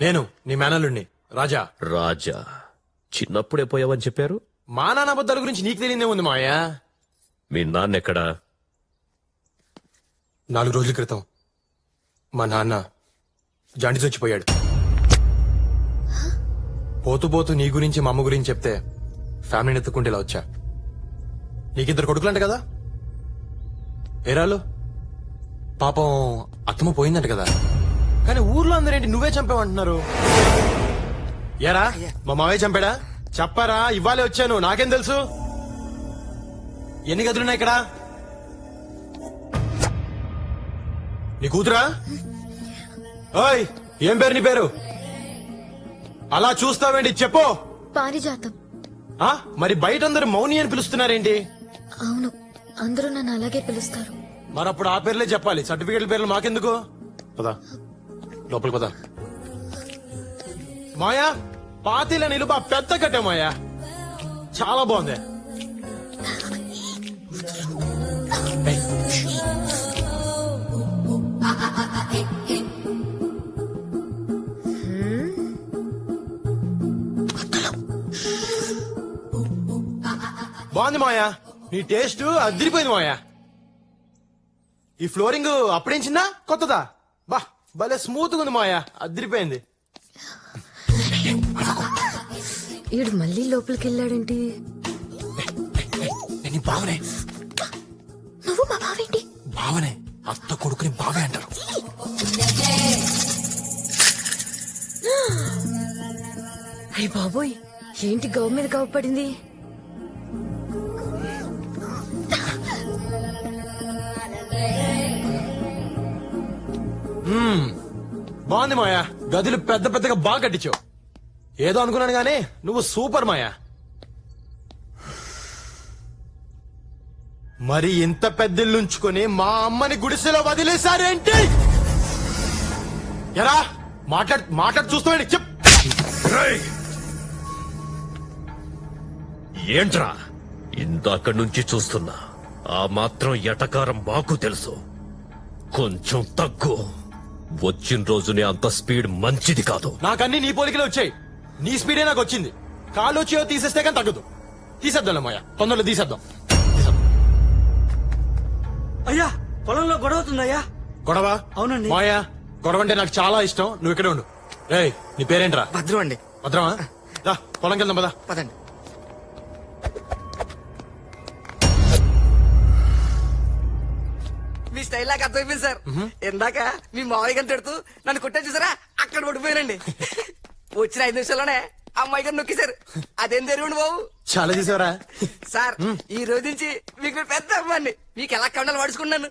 నేను నీ మేనల్లుడిని రాజా. రాజా చిన్నప్పుడే పోయావని చెప్పారు? మా నాన్న అబద్ధాల గురించి నీకు తెలియదే ఉంది మాయా మీ నాన్న ఎక్కడా? నాలుగు రోజుల క్రితం మా నాన్న జాండీస్ వచ్చిపోయాడు పోతూ పోతూ నీ గురించి మా అమ్మ గురించి చెప్తే ఫ్యామిలీని ఎత్తుకుంటే ఇలా వచ్చా? నీకిద్దరు కొడుకులంట కదా? ఏరాలు పాపం అత్తమ్మ పోయిందంట కదా? కానీ ఊర్లో అందరేంటి నువ్వే చంపావంటున్నారు ఏరా? మా మావయ్య చంపాడా? చెప్పరా? ఇవ్వాలే వచ్చాను. నాకేం తెలుసు? ఎన్ని గదులున్నాయి ఇక్కడ? నీ కూతురా? ఓయ్ ఏం పేరు నీ పేరు? అలా చూస్తావేంటి? చెప్పు. పారిజాతం. ఆ? మరి బయట అందరు మౌని అని పిలుస్తున్నారేంటి? అవును. అందరూ నన్ను అలాగే పిలుస్తారు. మరి అప్పుడు ఆ పేర్లే చెప్పాలి. సర్టిఫికేట్ల పేర్లు మాకెందుకు? పదా. లోపలికి పదా. మాయా పాతిల నిలుబ పెద్ద కట్టే మాయా. చాలా బాగుంది. బాగుంది మాయా. నీ టేస్ట్ అదిరిపోయింది మాయా. ఈ ఫ్లోరింగ్ అప్పుడేంచిందా కొత్తదా? భలే స్మూత్ ఉంది మాయా అదిరిపోయింది. ఈడు మళ్ళీ లోపలికి వెళ్ళాడేంటి? నేను బావనే. నువ్వు మా బావేంటి? బావనే. అత్త కొడుకుని బావే అంటారు. అయ్య బాబోయ్ ఏంటి గవ్ మీద గవ్ పడింది? బాగుంది మాయా గదులు పెద్ద పెద్దగా బాగా కట్టించావు. ఏదో అనుకున్నాను గానీ నువ్వు సూపర్ మాయా మరి ఇంత పెద్దిల్లుంచుకొని మా అమ్మని గుడిసెలో వదిలేశారేంటి? ఎరా మాట్లాడు మాట్లాడు చూస్తామండి చెప్ ఏంట్రా? అక్కడి నుంచి చూస్తున్నా. ఆ మాత్రం ఎటకారం మాకు తెలుసు. కొంచెం తగ్గు. వచ్చిన రోజునే అంత స్పీడ్ మంచిది కాదు. నాకన్నీ నీ పోలికలే వచ్చాయి. నీ స్పీడే నాకు వచ్చింది. కాలు వచ్చి తీసేస్తే కానీ తగ్గదు. తీసేద్దాం మాయా. తొందరలో తీసేద్దాం. తీసేద్దాం. అయ్యా పొలంలో గొడవ అవుతుందయ్యా. గొడవ? అవునండి. మాయా గొడవ అంటే నాకు చాలా ఇష్టం. నువ్వు ఇక్కడే ఉండు. రేయ్ నీ పేరేంట్రా? భద్రం అండి. భద్రమా? రా పొలంకి వెళ్దాం పదా. పదండి. నాకు అర్థమైపోయింది సార్. ఇందాక మీ మావయ్య గారిని తిడుతూ నన్ను కొట్టే చూసారా? అక్కడ పడిపోయానండి. వచ్చిన ఐదు నిమిషాల్లోనే అమ్మాయి గారు నొక్కేశారు. అదేం జరిగింది బాబు? చాలా చేసావరా? సార్ ఈ రోజు నుంచి మీకు పెద్ద అమ్మాయిని. మీకు ఎలా కండలు పడుచుకున్నాను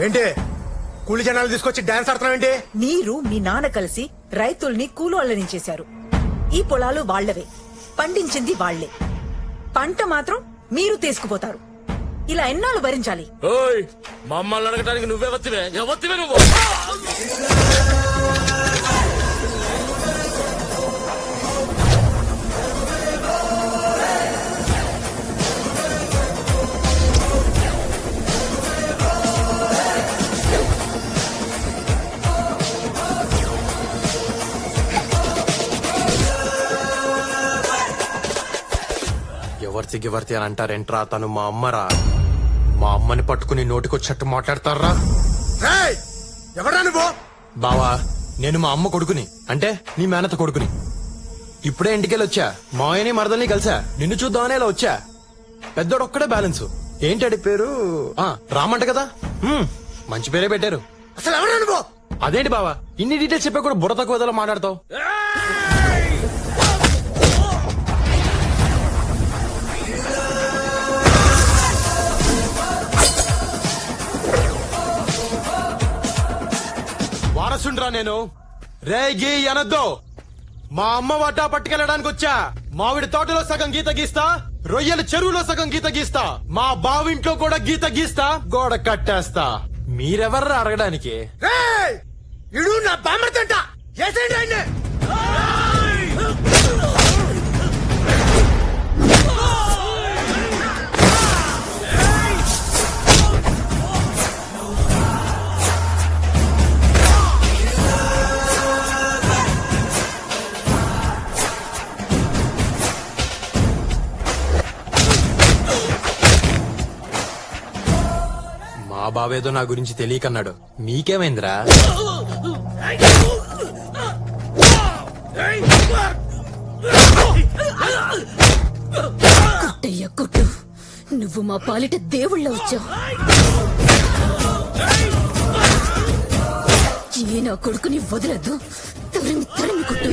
ఏంటి? కూలి జనాలు తీసుకొచ్చి డాన్స్ ఆడుతున్నావు ఏంటి మీరు మీ నాన్న కలిసి రైతుల్ని కూలోళ్ళని చేశారు ఈ పొలాలు వాళ్ళవే పండించింది వాళ్ళే పంట మాత్రం మీరు తీసుకుపోతారు. ఇలా ఎన్నాళ్ళు భరించాలి? ఓయ్ మమ్మల్ని అడగడానికి నువ్వే వత్తివే? ఎవత్తివే నువ్వు? ఎవర్తి గివర్తి అని అంటారేంట్రా తను మా అమ్మరా? మా అమ్మని పట్టుకుని నోటికొచ్చట్టు మాట్లాడతారా? ఎవరా నువ్వు? బావా నేను మా అమ్మ కొడుకుని అంటే నీ మేనత కొడుకుని. ఇప్పుడే ఇంటికెళ్ళి వచ్చా. మాయని మరదల్ని కలిసా. నిన్ను చూద్దామని ఇలా వచ్చా. పెద్దోడు ఒక్కడే బ్యాలెన్స్ ఏంటడి పేరు? ఆ రామంట కదా? హ్మ్, మంచి పేరే పెట్టారు. అసలు ఎవరా నువ్వు? అదేంటి బావా ఇన్ని డీటెయిల్స్ చెప్పా కూడా బుర్ర తక్కువ ఏదోలా మాట్లాడతావు? వారసుండ్రా నేను. రేగి అనద్దు మా అమ్మ వాటా పట్టుకెళ్ళడానికి వచ్చా. మామిడి తోటలో సగం గీత గీస్తా రొయ్యల చెరువులో సగం గీత గీస్తా. మా బావింట్లో కూడా గీత గీస్తా గోడ కట్టేస్తా. మీరెవర్రా అడగడానికి ఇడు నా బామ్మతంట మా నావేదో నా గురించి తెలియకన్నాడు. మీకేమైందిరా? కొట్టయ్య కొట్టు. నువ్వు మా పాలిట దేవుళ్ళ వచ్చావు. ఏ నా కొడుకుని వదలద్దు. తరిమి తరిమి కొట్టు.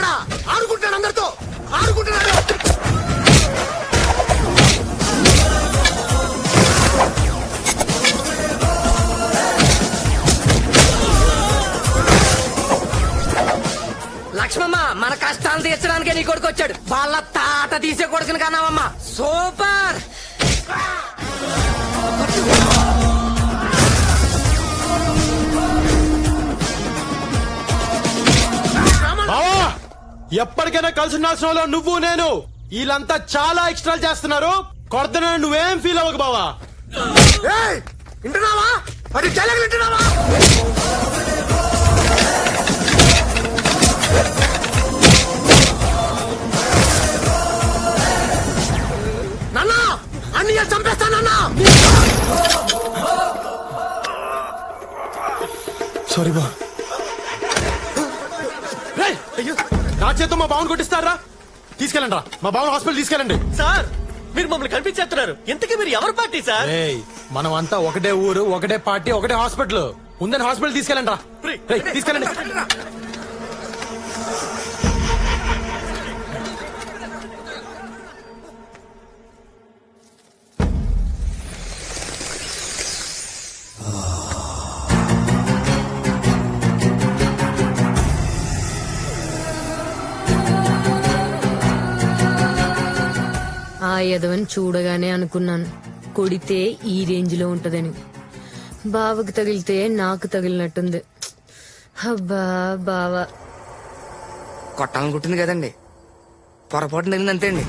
ఆడుకుంటున్నాడా ఆడుకుంటున్నాడు అందరితో. ఆడుకుంటున్నాడు. లక్ష్మమ్మ మన కష్టాలు తీర్చడానికే నీ కొడుకు వచ్చాడు. వాళ్ళ తాట తీసే కొడుకుని కన్నావమ్మా. సూపర్! ఎప్పటికైనా కలిసి ఉండాల్సిన నువ్వు నేను. వీళ్ళంతా చాలా ఎక్స్ట్రా చేస్తున్నారు. కొడతనే నువ్వేం ఫీల్ అవ్వకు బావా. వింటున్నావా? అది తెలగ వింటున్నావా? నాన్న అన్నయ్య చంపేస్తానన్నా సారీ బా మా బావన్ కొట్టిస్తారా? తీసుకెళ్ళండి రా. మా బావన్ హాస్పిటల్ తీసుకెళ్ళండి. సార్ మీరు మమ్మల్ని కనిపించేస్తున్నారు. ఇంతకీ మీరు ఎవరు పార్టీ సార్? ఏయ్ మనం అంతా ఒకటే ఊరు ఒకటే పార్టీ ఒకటే హాస్పిటల్ ఉందని హాస్పిటల్ తీసుకెళ్ళండి రా. రేయ్, తీసుకెళ్ళండి. ఆ యదవని చూడగానే అనుకున్నాను. కొడితే ఈ రేంజ్లో ఉంటదని. బావకు తగిలితే నాకు తగిలినట్టుంది. అబ్బా బావా. కొట్టాలని కుట్టింది కదండి. పొరపాటు తగిలింది అంతే అండి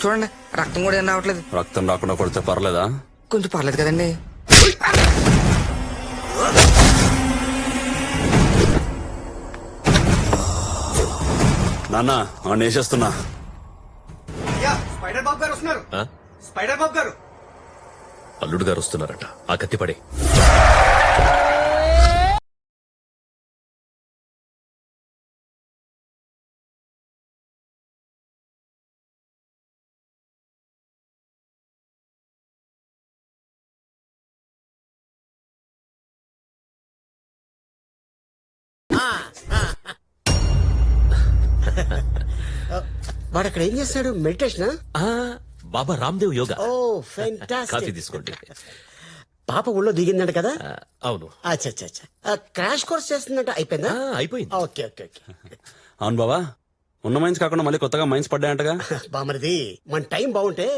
చూడండి రక్తం కూడా ఏం రావట్లేదు. రక్తం రాకుండా కొడితే పర్లేదా? కొంచెం పర్లేదు కదండి. నాన్న వాడిని వేసేస్తున్నా. స్పైడర్ బాబు గారు వస్తున్నారు? స్పైడర్ బాబు గారు. అల్లుడు గారు వస్తున్నారట. ఆ కత్తి వాడు అక్కడ ఏం చేస్తాడు? మెడిటేషన్ ఆ, బాబా రామ్దేవ్ యోగా. ఓ కాఫీ తీసుకోండి. పాప ఊళ్ళో దిగిందంట కదా? అవును. అచ్చా అచ్చా అచ్చా. క్రాష్ కోర్స్ చేస్తుందంట. అయిపోయిందా? ఆ, అయిపోయింది. Okay okay okay. అవును బావా ఉన్న మైన్స్ కాకుండా మళ్ళీ కొత్తగా మైన్స్ పడ్డాయంటగా? బామరిది మన టైం బాగుంటే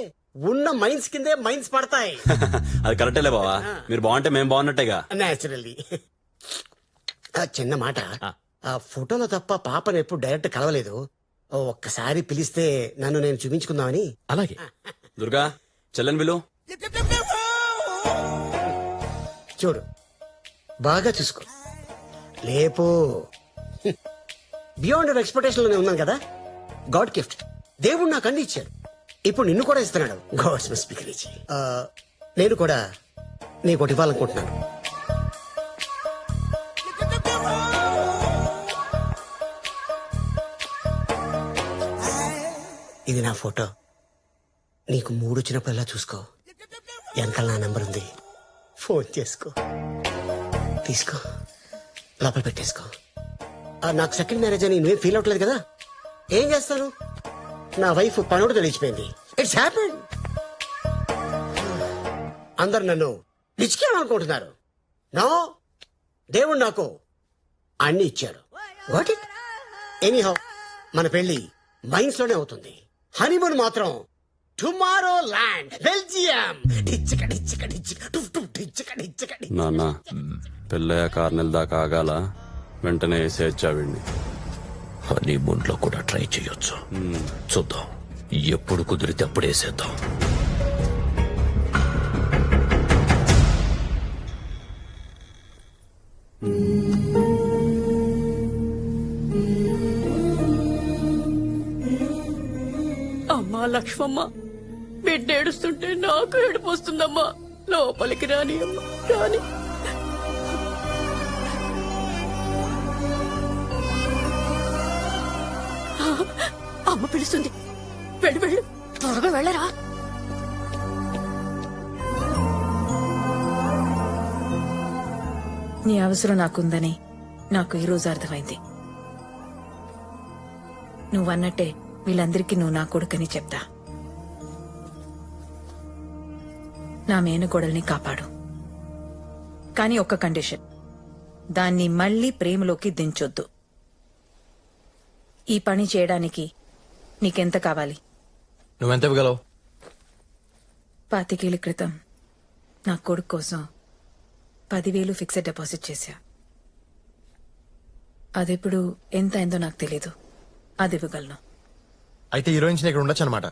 ఉన్న మైన్స్ కిందే మైన్స్ పడతాయి. అది కరెక్టేలే బావా. మీరు బాగుంటే మేము బాగున్నట్టేగా. నేచురల్లీ చిన్న మాట. ఆ. ఫోటోలో తప్ప పాపను ఎప్పుడు డైరెక్ట్ కలవలేదు. ఒక్కసారి పిలిస్తే నన్ను నేను చూపించుకుందామని? అలాగే. దుర్గా చెల్లెన్ విలు. చూడు బాగా చూసుకో. లేపు. బియాండ్ ఎక్స్పెక్టేషన్లోనే ఉన్నాను కదా? God gift. దేవుడు నాకు అన్ని ఇచ్చాడు. ఇప్పుడు నిన్ను కూడా ఇస్తున్నాడు. గాడ్స్ మస్ట్ బి నేను కూడా నీకు ఒకటి ఇవ్వాలనుకుంటున్నాను. ఇది నా ఫోటో. నీకు మూడు వచ్చినప్పుడల్లా చూసుకో. వెనకాల నా నెంబర్ ఉంది. ఫోన్ చేసుకో. తీసుకో. లోపల పెట్టేసుకో. నాకు సెకండ్ మ్యారేజ్ అని నువ్వే ఫీల్ అవ్వట్లేదు కదా? ఏం చేస్తాను? నా వైఫ్ పనుడు తెలిసిపోయింది ఇట్స్ హ్యాపెన్ అందరు నన్ను అనుకుంటున్నారు నో దేవుడు నాకు అన్ని ఇచ్చాడు. వాట్ ఇట్ ఎనీహౌ మన పెళ్ళి మైన్స్లోనే అవుతుంది. హనీమూన్ మాత్రం టుమారో ల్యాండ్ బెల్జియం. డిచ్చిక డిచ్చిక డిచ్చిక టుఫ్ టుఫ్ డిచ్చిక డిచ్చిక నాన్న పెళ్ళయ్యాక ఆరు నెలల దాకా ఆగాల? వెంటనే వేసేచ్చావిండి హనీమూన్లో కూడా ట్రై చేయొచ్చు. చూద్దాం. ఎప్పుడు కుదిరితే అప్పుడు వేసేద్దాం అమ్మా లక్ష్మమ్మ బిడ్డ ఏడుస్తుంటే నాకు ఏడుపు వస్తుందమ్మా. లోపలికి రాని అమ్మా రాని. అమ్మ పిలుస్తుంది. వెళ్ళు వెళ్ళు. త్వరగా వెళ్ళరా? నీ అవసరం నాకుందని నాకు ఈ రోజు అర్థమైంది. నువ్వన్నట్టే వీళ్ళందరికీ నువ్వు నా కొడుకని చెప్తా. నా మేనకోడల్ని కాపాడు. కానీ ఒక్క కండిషన్. దాన్ని మళ్ళీ ప్రేమలోకి దించొద్దు. ఈ పని చేయడానికి నీకెంత కావాలి? నువ్వెంత ఇవ్వగలవు? పాతికేళ్ళ క్రితం నా కొడుకు కోసం పదివేలు ఫిక్స్డ్ డిపాజిట్ చేశా. అదెప్పుడు ఎంత అయిందో నాకు తెలీదు. అది ఇవ్వగలను. అయితే హీరోయిన్స్ ఇక్కడ ఉండొచ్చు అనమాట